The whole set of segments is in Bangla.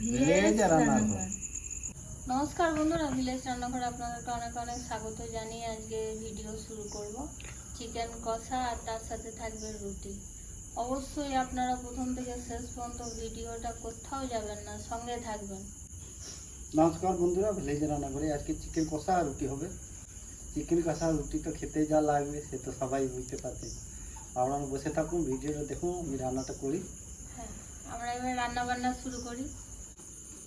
ভিলেজ রান্নাঘর। নমস্কার বন্ধুরা ভিলেজ রান্নাঘরে আপনাদেরকে অনেক অনেক স্বাগত জানিয়ে আজকে ভিডিও শুরু করব। চিকেন কষা আর তার সাথে থাকবে রুটি। অবশ্যই আপনারা প্রথম থেকে শেষ পর্যন্ত ভিডিওটা কোথাও যাবেন না সঙ্গে থাকবেন। নমস্কার বন্ধুরা ভিলেজ রান্নাঘরে আজকে চিকেন কষা আর রুটি হবে। চিকেন কষা আর রুটি তো খেতে যা লাগবে সে তো সবাই বুঝতে পারছে। আপনারা বসে থাকুন ভিডিওটা দেখুন আমি রান্নাটা করি। হ্যাঁ আমরা এবার রান্না বান্না শুরু করি।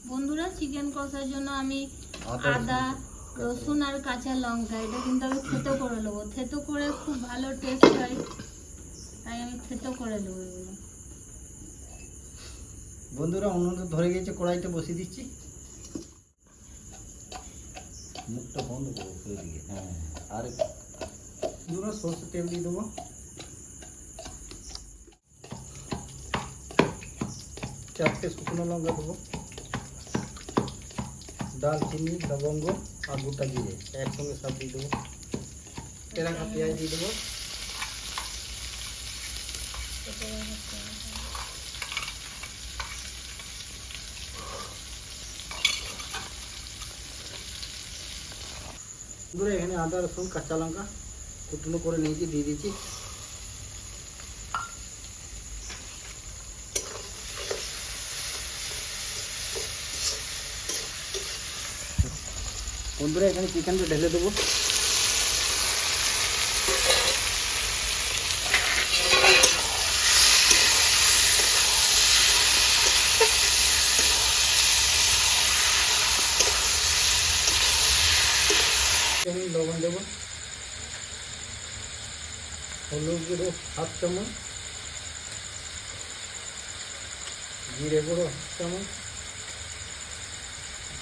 বন্ধুরা চিকেন কষার জন্য আমি আদা, রসুন। আর কাঁচা লঙ্কা এটা কিন্তু আমি থেতো করে নেব। থেতো করে খুব ভালো টেস্ট হয় তাই আমি থেতো করে নেব এগুলো। বন্ধুরা অন্য ধরে গেছে কড়াইতে বসিয়ে দিচ্ছি। মুখটা বন্ধ করব করে হ্যাঁ আর বন্ধুরা সরষে তেল দিয়ে দেবো। চারটে শুকনো লঙ্কা দেবো। দালচিনি লবঙ্গ আর গোটা জিরে একসঙ্গে সব দিয়ে দেবো তেরাঙ্কা পেঁয়াজ দিয়ে দেবো বন্ধুরা এখানে আদা রসুন কাঁচা লঙ্কা কুটুনো করে নিয়েছি দিয়ে দিচ্ছি বন্ধুরা, এখানে চিকেনটা ঢেলে দেবো। লবণ দেবো। হলুদ গুঁড়ো হাফ চামচ। জিরে গুঁড়ো হাফ চামচ।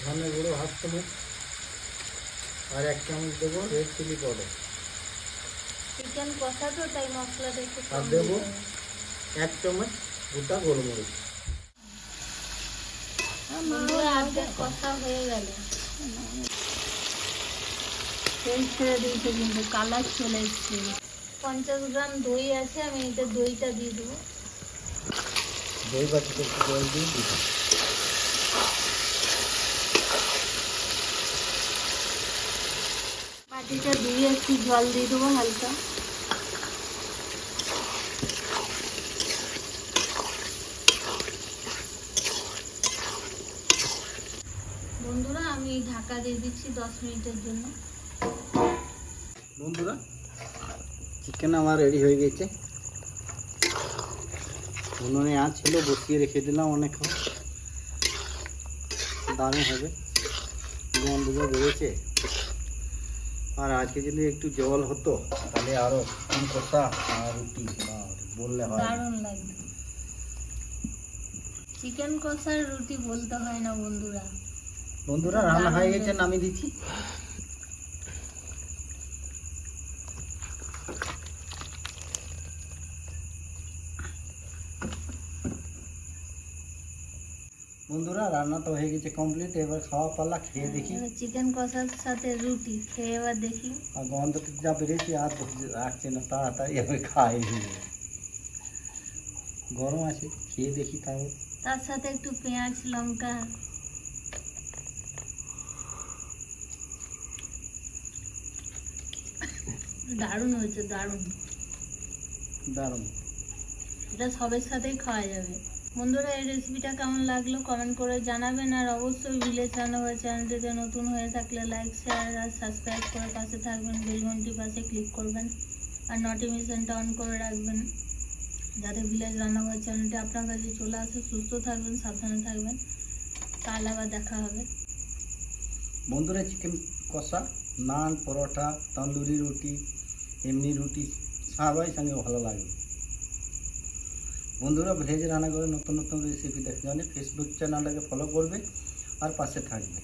ধনে গুঁড়ো হাফ চামচ। আর এক চামচ দেবো রেড চিলি পাউডার চিকেন কষা তো তাই মশলাটা একটু আর দেবো? এক চামচ গোটা গোলমরিচ। কষা হয়ে গেল। তেল ছেড়ে দিয়েছে কিন্তু কালার চলে এসছে। পঞ্চাশ গ্রাম দই আছে আমি এটা দইটা দিয়ে দেবো। দই বাটিতে একটু জল দিয়ে দিই বাটিটা দিয়ে একটু জল দিয়ে দেবো হালকা। বন্ধুরা, আমি ঢাকা দিয়ে দিচ্ছি দশ মিনিটের জন্য। বন্ধুরা চিকেন আমার রেডি হয়ে গেছে। উনুনে আঁচ ছিল বসিয়ে রেখে দিলাম অনেক দারুণ হবে। গন্ধগুলো বেড়েছে। আর আজকে যদি একটু জল হতো তাহলে আরও কষা আর রুটি বললে হয়। দারুণ লাগবে। চিকেন কষার রুটি বলতে হয় না বন্ধুরা। বন্ধুরা রান্না হয়ে গেছে নামিয়ে দিচ্ছি। বন্ধুরা রান্না তো হয়ে গেছে কমপ্লিট এবার খাওয়া পাল্লা খেয়ে দেখি। চিকেন কষার সাথে রুটি খেয়ে এবার দেখি। আর গন্ধ যা বেড়েছে আর রাখছে না তাড়াতাড়ি আমি খাই। গরম আছে খেয়ে দেখি তাও তার সাথে একটু পেঁয়াজ লঙ্কা। দারুণ হয়েছে দারুণ। দারুণ। এটা সবের সাথেই খাওয়া যাবে। বন্ধুরা, এই রেসিপিটা কেমন লাগল কমেন্ট করে জানাবেন। আর অবশ্যই ভিলেজ রান্নাঘর চ্যানেলটিতে নতুন হয়ে থাকলে লাইক শেয়ার আর সাবস্ক্রাইব করে পাশে থাকবেন। বেল ঘন্টির পাশে ক্লিক করবেন আর নোটিফিকেশনটা অন করে রাখবেন যাতে ভিলেজ রান্নাঘর চ্যানেলটি আপনার কাছে চলে আসে। সুস্থ থাকবেন, সাবধানে থাকবেন। কাল আবার দেখা হবে। বন্ধুরা চিকেন কষা, নান, পরোটা, তন্দুরি রুটি, এমনি রুটি, সবাই সঙ্গে ভালো লাগে বন্ধুরা ভেজ রান্না করে নতুন নতুন রেসিপি দেখার জন্য ফেসবুক চ্যানেলটাকে ফলো করবে আর পাশে থাকবে।